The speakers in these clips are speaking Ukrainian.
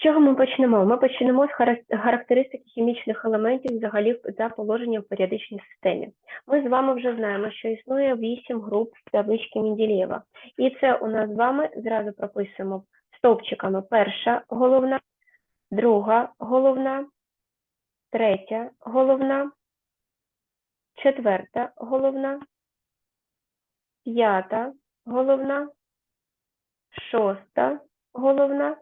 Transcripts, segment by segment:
З чого ми почнемо? Ми почнемо з характеристики хімічних елементів взагалі за положенням в періодичній системі. Ми з вами вже знаємо, що існує вісім груп в таблички Менделєєва. І це у нас з вами зразу прописуємо стовпчиками. Перша головна, друга головна, третя головна, четверта головна, п'ята головна, шоста головна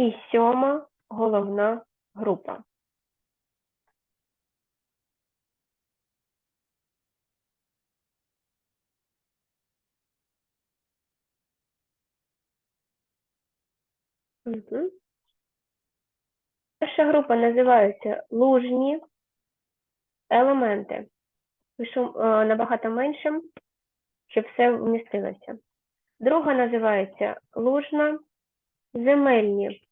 і сьома головна група. Мгм. Перша група називається лужні елементи. Пишу е, набагато меншим, щоб все вмістилося. Друга називається лужна земельні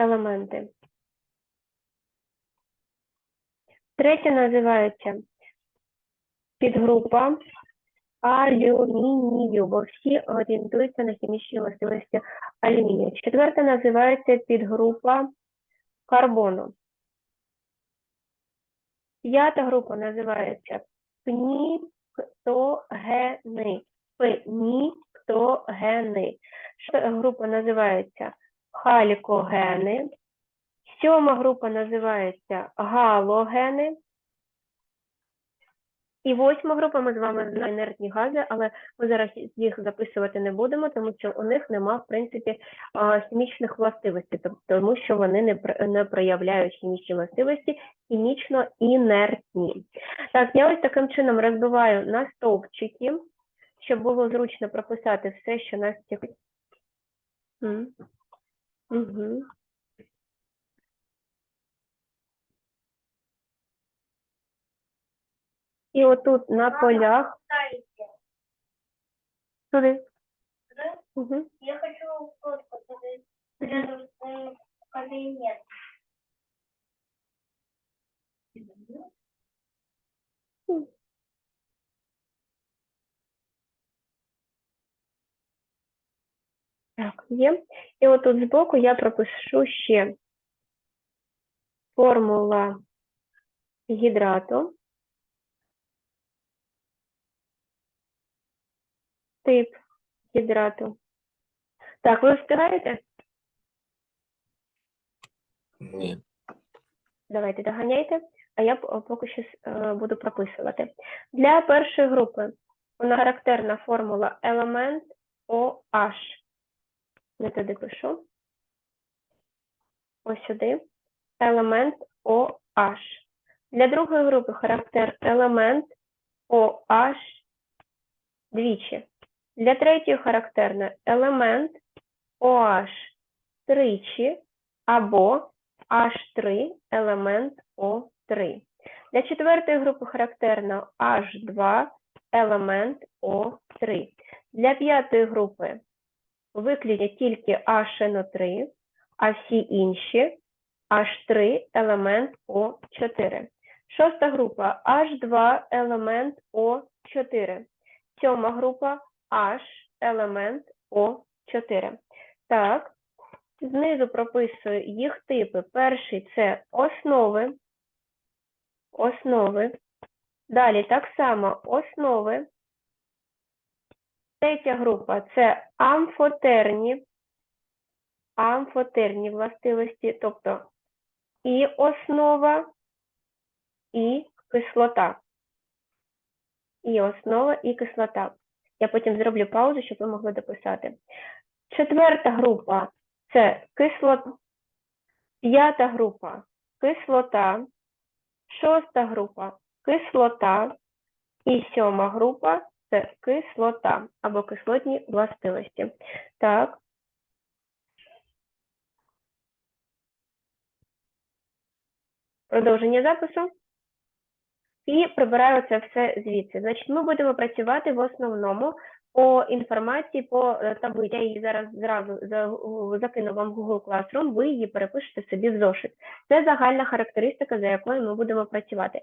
елементи. Третя називається підгрупа алюмінію, бо всі орієнтуються на хімічні властивості алюмінію. Четверта називається підгрупа карбону. П'ята група називається пніктогени. Пніктогени. Шоста група називається халікогени. Сьома група називається галогени. І восьма група ми з вами знаємо інертні гази, але ми зараз їх записувати не будемо, тому що у них нема, в принципі, хімічних властивостей, тому що вони не, не проявляють хімічні властивості, хімічно інертні. Так, я ось таким чином розбиваю на стовпчики, щоб було зручно прописати все, що нас цікавить. Угу. І отут на полях. Туди. Угу. Я хочу фотку туда рядом с своим кабинетом. Так, є. І отут збоку я пропишу ще формула гідрату, тип гідрату. Так, ви встигаєте? Ні. Давайте доганяйте, а я поки що е, буду прописувати. Для першої групи вона характерна формула елемент OH. Не туди пишу. Ось сюди. Елемент OH. Для другої групи характер елемент OH двічі. Для третьої характерне елемент OH тричі або H3 елемент O3. Для четвертої групи характерно H2 елемент O3. Для п'ятої групи виключно тільки HNO3, а всі інші H3 елемент O4. Шоста група H2 елемент O4. Сьома група H елемент O4. Так, Знизу прописую їх типи. Перший це основи. Основи. Далі так само основи. Третя група це амфотерні. Амфотерні властивості, тобто і основа, і кислота. І основа, і кислота. Я потім зроблю паузу, щоб ви могли дописати. Четверта група це кислота. П'ята група кислота, шоста група кислота і сьома група це кислота або кислотні властивості. Так. Продовження запису. І прибираю це все звідси. Значить, ми будемо працювати в основному по інформації по е, таблиці. Я її зараз зразу за- закину вам в Google Classroom, ви її перепишете собі в зошит. Це загальна характеристика, за якою ми будемо працювати.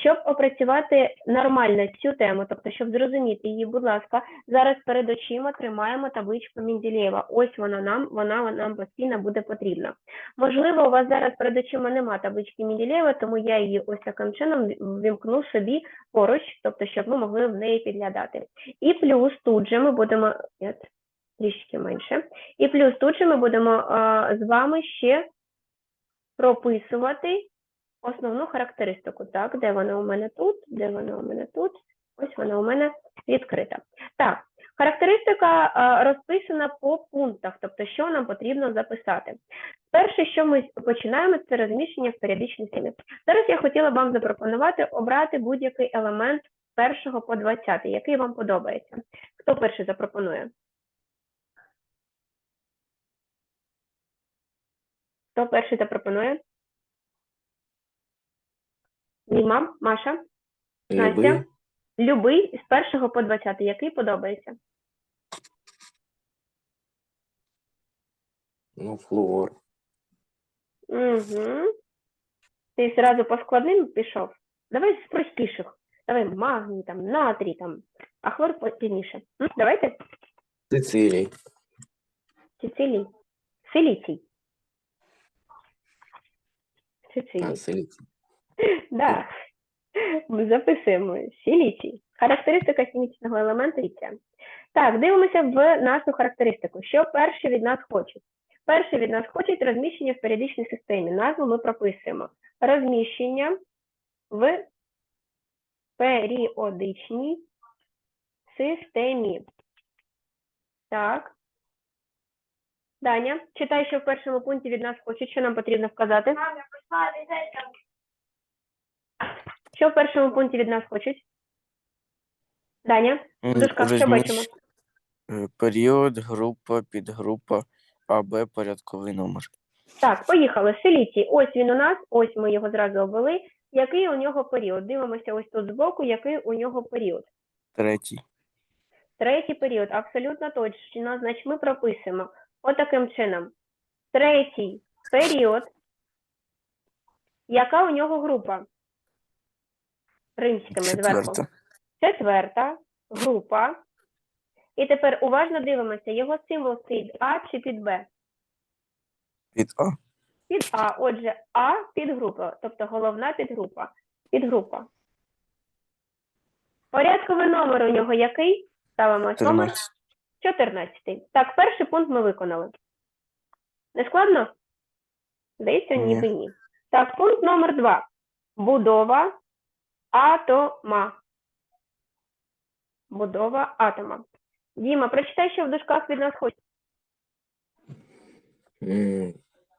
Щоб опрацювати нормально цю тему, тобто, щоб зрозуміти її, будь ласка, зараз перед очима тримаємо табличку Менделєєва. Ось вона нам, вона нам постійно буде потрібна. Можливо, у вас зараз перед очима нема таблички Менделєєва, тому я її ось таким чином вімкну собі поруч, тобто, щоб ми могли в неї підглядати. І плюс тут же ми будемо трішки менше. І плюс тут же ми будемо а, з вами ще прописувати основну характеристику. Так, де вона у мене тут, де вона у мене тут, ось вона у мене відкрита. Так, характеристика а, розписана по пунктах, тобто, що нам потрібно записати. Перше, що ми починаємо, це розміщення в періодичній системі. Зараз я хотіла вам запропонувати обрати будь-який елемент з першого по 20, який вам подобається. Хто перший запропонує? Хто перший запропонує? Діма, Маша, Настя? Любий. любий з першого по 20, який подобається? Ну, флуор. Угу. Ти зразу по складним пішов. Давай з простіших. Давай магній, там, натрій, там, а хлор пізніше. М? Давайте. Сицилій. Сицилій. Силіцій. Сицилій. Силіцій. Да. Ми записуємо сіліцій. Характеристика хімічного елементу літія. Так, дивимося в нашу характеристику. Що перші від нас хочуть? Перші від нас хочуть розміщення в періодичній системі. Назву ми прописуємо. Розміщення в періодичній системі. Так. Даня, читай, що в першому пункті від нас хочуть, що нам потрібно вказати. Що в першому пункті від нас хочуть? Даня, в дужках що бачимо? Е, Період, група, підгрупа, АБ, порядковий номер. Так, поїхали. Силіцій. Ось він у нас, ось ми його зразу обвели. Який у нього період? Дивимося ось тут збоку, який у нього період. Третій. Третій період, абсолютно точно. Значить, ми прописуємо отаким чином. Третій період. Яка у нього група? Римськими зверху. Четверта. Четверта група. І тепер уважно дивимося, його символ стоїть А чи під Б? Під А. Під А. Отже, А підгрупа, тобто головна підгрупа. Підгрупа. Порядковий номер у нього який? Ставимо ось номер 14. 14. Так, перший пункт ми виконали. Не складно? Здається, ніби ні. Так, пункт номер 2. Будова атома. Будова атома. Діма, прочитай, що в дужках від нас хоче.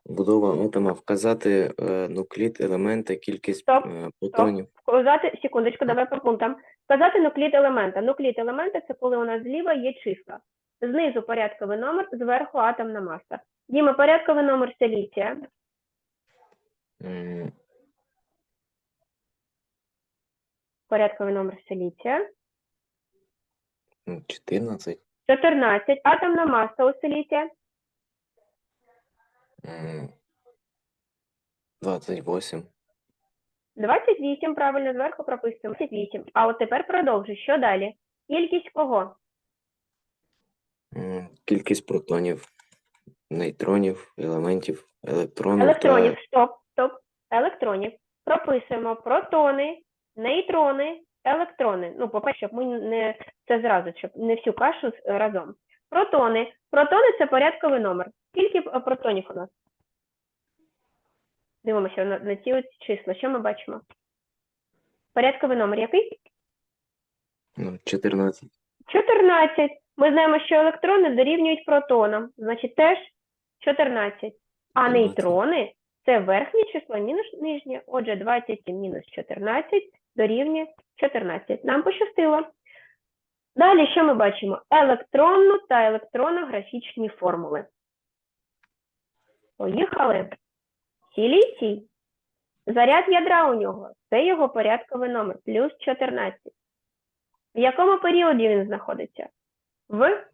М, Будова атома вказати е, нуклід елемента, кількість Стоп, е, протонів. Вказати, секундочку, давай по пунктам. Вказати нуклід елемента. Нуклід елемента це коли у нас зліва є числа. Знизу порядковий номер, зверху атомна маса. Діма, порядковий номер селіція. М, Порядковий номер селіція. м, 14. 14. Атомна маса у селіція. М, 28. 28, правильно, зверху прописуємо. 28. А от тепер продовжуй. Що далі? Кількість кого? М, Кількість протонів, нейтронів, елементів, електронів Електронів. та Стоп, стоп. Електронів. Прописуємо протони, нейтрони, електрони. Ну, по-перше, щоб ми не це зразу, щоб не всю кашу з- разом. Протони. Протони це порядковий номер. Скільки е, протонів у нас? Дивимося на, на ці числа. Що ми бачимо? Порядковий номер який? ну, 14. 14. Ми знаємо, що електрони дорівнюють протонам, значить теж 14. А нейтрони це верхнє число мінус нижнє. Отже, 27 мінус 14 дорівнює 14. Нам пощастило. Далі що ми бачимо? Електронну та електронографічні формули. Поїхали. Сіліцій. Заряд ядра у нього. Це його порядковий номер. Плюс 14. В якому періоді він знаходиться? В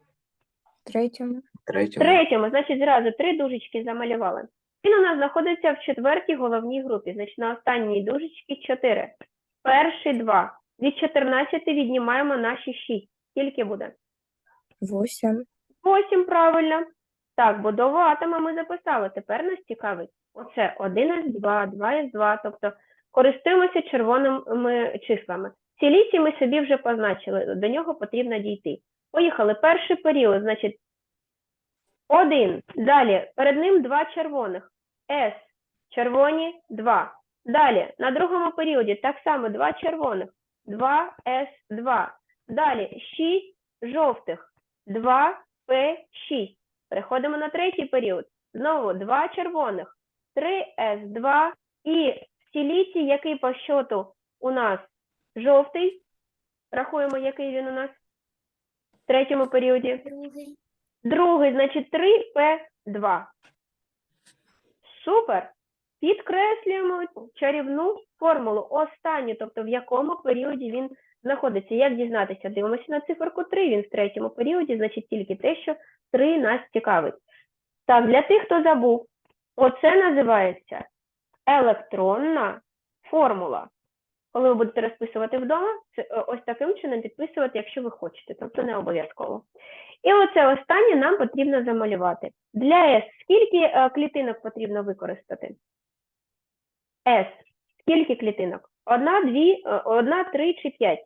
Третьому. Третьому. третьому, значить, зразу три дужечки замалювали. Він у нас знаходиться в четвертій головній групі, значить на останній дужечці 4. Перший 2. Від 14 віднімаємо наші 6. Скільки буде? Восемь. 8, правильно. Так, будову атома ми записали. Тепер нас цікавить. Оце 1С2, 2С2, тобто користуємося червоними числами. Ці лісі ми собі вже позначили, до нього потрібно дійти. Поїхали. Перший період, значить, 1. Далі, перед ним два червоних. С, червоні, 2. Далі, на другому періоді так само два червоних. 2С2. Далі, 6 жовтих. 2П6. Переходимо на третій період. Знову два червоних, 3С2 і в сіліці, який по щоту у нас жовтий. Рахуємо, який він у нас в третьому періоді. Другий. Другий, значить 3П2. Супер. Підкреслюємо чарівну формулу. Останню, тобто в якому періоді він знаходиться. Як дізнатися? Дивимося на циферку 3. Він в третьому періоді, значить тільки те, що 3 нас цікавить. Так, для тих, хто забув, оце називається електронна формула. Коли ви будете розписувати вдома, це е, ось таким чином підписувати, якщо ви хочете, тобто не обов'язково. І оце останнє нам потрібно замалювати. Для S скільки е, клітинок потрібно використати? S. Скільки клітинок? Одна, дві, е, одна, три чи п'ять?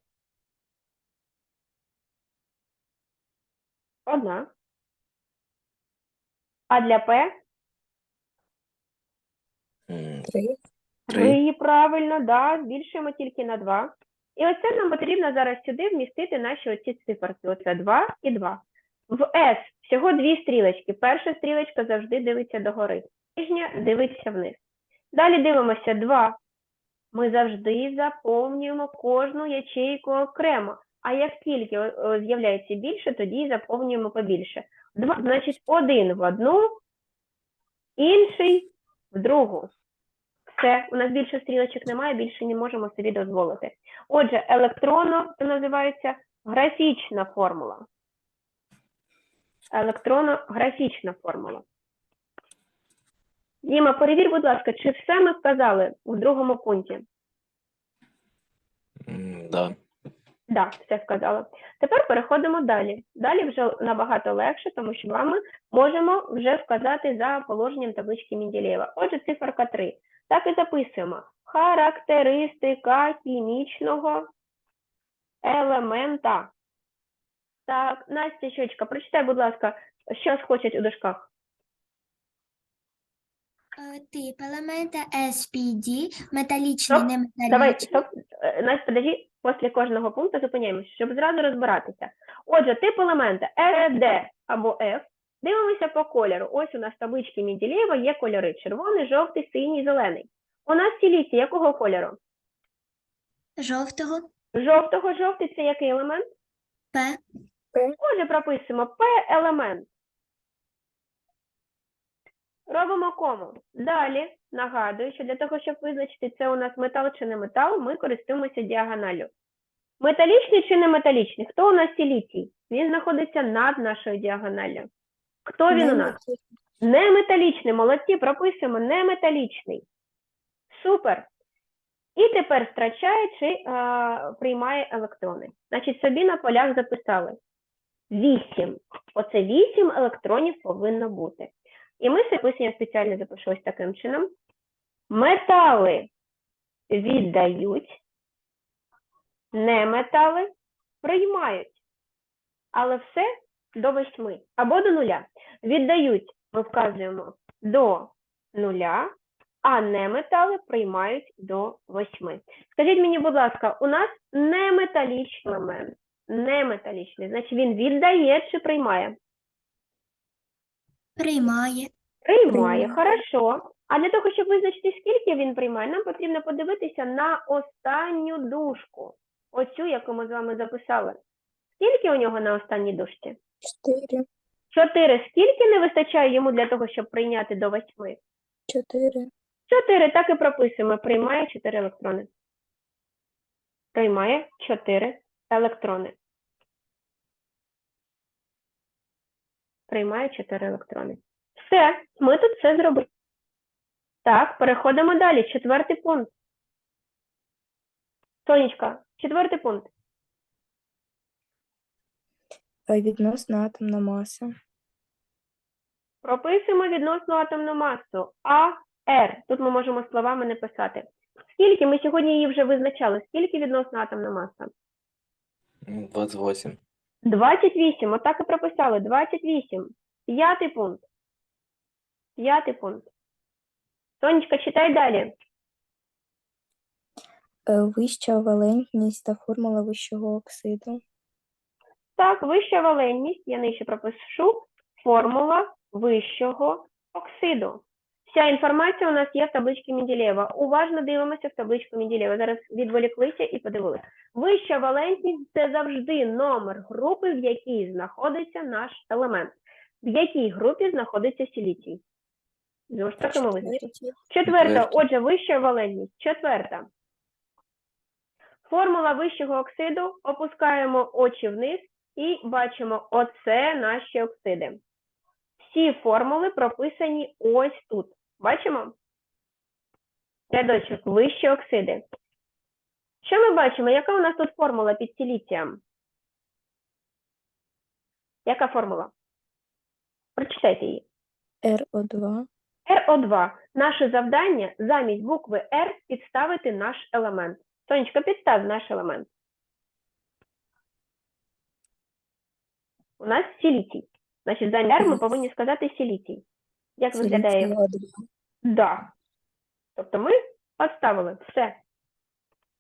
Одна. А для P? М, Три. Три. Три, правильно, да, збільшуємо тільки на 2. І оце нам потрібно зараз сюди вмістити наші оці циферки. Оце 2 і 2. В S всього дві стрілочки. Перша стрілочка завжди дивиться догори, нижня дивиться вниз. Далі дивимося 2. Ми завжди заповнюємо кожну ячейку окремо. А як тільки о, о, з'являється більше, тоді заповнюємо побільше. Два, значить, один в одну, інший в другу. Все, у нас більше стрілочок немає, більше не можемо собі дозволити. Отже, електронно це називається графічна формула. Електронно-графічна формула. Діма, перевір, будь ласка, чи все ми вказали у другому пункті? м, Да. Так, все вказала. Тепер переходимо далі. Далі вже набагато легше, тому що вами можемо вже вказати за положенням таблички Менделєєва. Отже, циферка 3. Так і записуємо. Характеристика хімічного елемента. Так, Настя Щочка, прочитай, будь ласка, що схочуть у дужках. Е, Тип елемента SPD, металічний, Стоп, неметалічний. Давай, стоп, е, Настя, подожди, після кожного пункту зупиняємося, щоб зразу розбиратися. Отже, тип елемента Е, Д або F. Дивимося по кольору. Ось у нас в табличці Менделєєва є кольори червоний, жовтий, синій, зелений. У нас сіліці якого кольору? Жовтого, Жовтого, жовтий це який елемент? П, Отже, прописуємо П елемент. Робимо кому. Далі нагадую, що для того, щоб визначити, це у нас метал чи не метал, ми користуємося діагоналлю. Металічний чи не металічний? Хто у нас сіліцій? Він знаходиться над нашою діагоналлю. Хто він у нас? Неметалічний, молодці, прописуємо неметалічний. Супер. І тепер втрачає чи е, приймає електрони. Значить, собі на полях записали 8. Оце 8 електронів повинно бути. І ми записання спеціально запишу таким чином. Метали віддають, неметали приймають. Але все до 8 або до нуля. Віддають, ми вказуємо до нуля, а неметали приймають до 8. Скажіть мені, будь ласка, у нас неметалічний елемент. Неметалічний. Значить, він віддає чи приймає? Приймає. Приймає, хорошо. А для того, щоб визначити, скільки він приймає, нам потрібно подивитися на останню дужку. Оцю, яку ми з вами записали. Скільки у нього на останній дужці? Чотири. Чотири. Скільки не вистачає йому для того, щоб прийняти до восьми? Чотири. Чотири. Так і прописуємо. Приймає чотири електрони. Приймає чотири електрони. Приймає 4 електрони. Все, ми тут все зробили. Так, переходимо далі. Четвертий пункт. Сонечка, четвертий пункт. Е, Відносна атомна маса. Прописуємо відносну атомну масу А, Р. Тут ми можемо словами не писати. Скільки? Ми сьогодні її вже визначали. Скільки відносна атомна маса? 28. 28. Отак і прописали. 28. П'ятий пункт. П'ятий пункт. Сонечка, читай далі. Е, Вища валентність та формула вищого оксиду. Так, вища валентність, я нижче пропишу, формула вищого оксиду. Вся інформація у нас є в табличці Менделєєва. Уважно дивимося в табличку Менделєєва. Зараз відволіклися і подивилися. Вища валентність – це завжди номер групи, в якій знаходиться наш елемент. В якій групі знаходиться силіцій? Знову ж таки ми визначили. Четверта, Четверта. отже, вища валентність. Четверта. Формула вищого оксиду. Опускаємо очі вниз і бачимо, оце наші оксиди. Всі формули прописані ось тут. Бачимо? Рядочок, вищі оксиди. Що ми бачимо? Яка у нас тут формула під силіцієм? Яка формула? Прочитайте її. РО2. РО2. Наше завдання замість букви Р підставити наш елемент. Сонечка, підстав наш елемент. У нас силітій. Значить, замість Р ми повинні сказати силітій. Як виглядає Силіцій його? О2. Да. Тобто ми поставили все.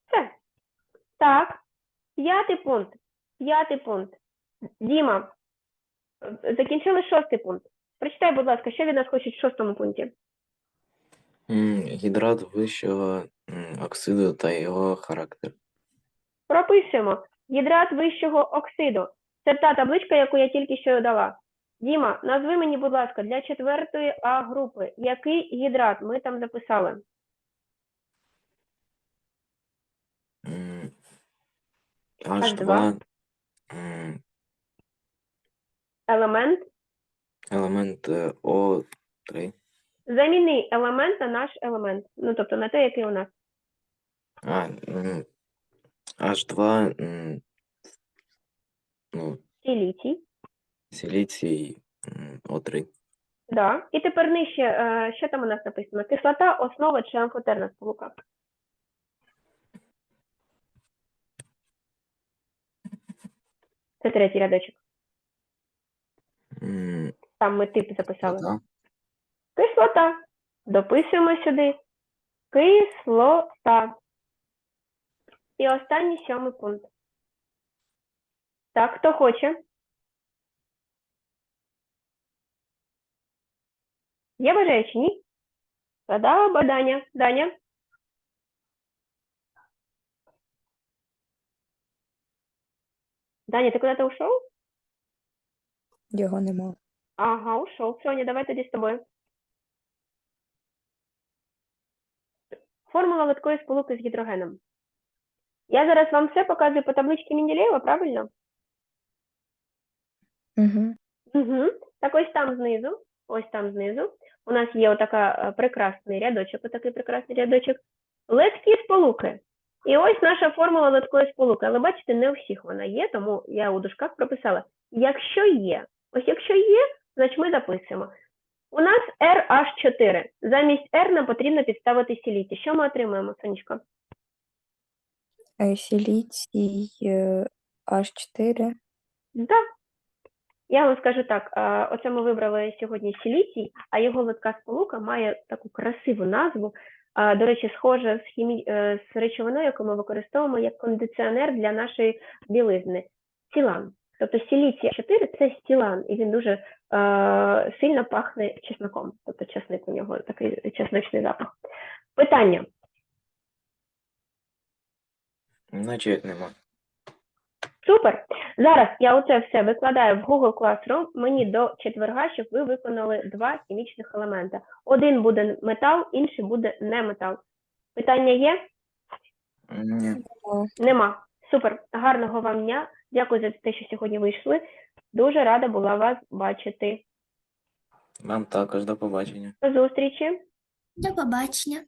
Все. Так. П'ятий пункт. П'ятий пункт. Діма, закінчили шостий пункт. Прочитай, будь ласка, що від нас хочуть в шостому пункті. Гідрат вищого оксиду та його характер. Прописуємо гідрат вищого оксиду. Це та табличка, яку я тільки що дала. Діма, назви мені, будь ласка, для четвертої А групи. Який гідрат ми там записали? H2. H2 Елемент. елемент е, О3. Заміни елемент на наш елемент. Ну, тобто на той, який у нас. А, H2 ну, Силітій. Силіцій м, О3. Да. І тепер нижче, е, що там у нас написано? Кислота, основа чи амфотерна сполука? Це третій рядочок. М, Там ми тип записали. вода. Кислота. Дописуємо сюди. Кислота. І останній сьомий пункт. Так, хто хоче? Є бажаючі, ні? Тоді бадання. Даня. Даня, ти куди-то ушов? Його нема. Ага, ушов. Соня, давай тоді з тобою. Формула литкої сполуки з гідрогеном. Я зараз вам все показую по табличці Менделєєва, правильно? Угу. Угу. Так ось там знизу, ось там знизу, у нас є отака е, прекрасний рядочок, отакий прекрасний рядочок. Литкі сполуки. І ось наша формула литкої сполуки. Але бачите, не у всіх вона є, тому я у дужках прописала. Якщо є, ось якщо є, значить ми записуємо. У нас RH4. Замість R нам потрібно підставити сіліті. Що ми отримаємо, Сонечко? Е, Силіцій е, H4. Так. Я вам скажу так, оце ми вибрали сьогодні силіцій, а його литка сполука має таку красиву назву. До речі, схожа з, хімі... е, з речовиною, яку ми використовуємо як кондиціонер для нашої білизни. Сілан. Тобто силіцій 4 це стілан, і він дуже е, сильно пахне чесноком. Тобто чесник у нього такий чесночний запах. Питання. Як нема. Супер. Зараз я оце все викладаю в Google Classroom. Мені до четверга, щоб ви виконали два хімічних елемента. Один буде метал, інший буде не метал. Питання є? Ні. Нема. Супер. Гарного вам дня. Дякую за те, що сьогодні вийшли. Дуже рада була вас бачити. Вам також до побачення. До зустрічі! До побачення.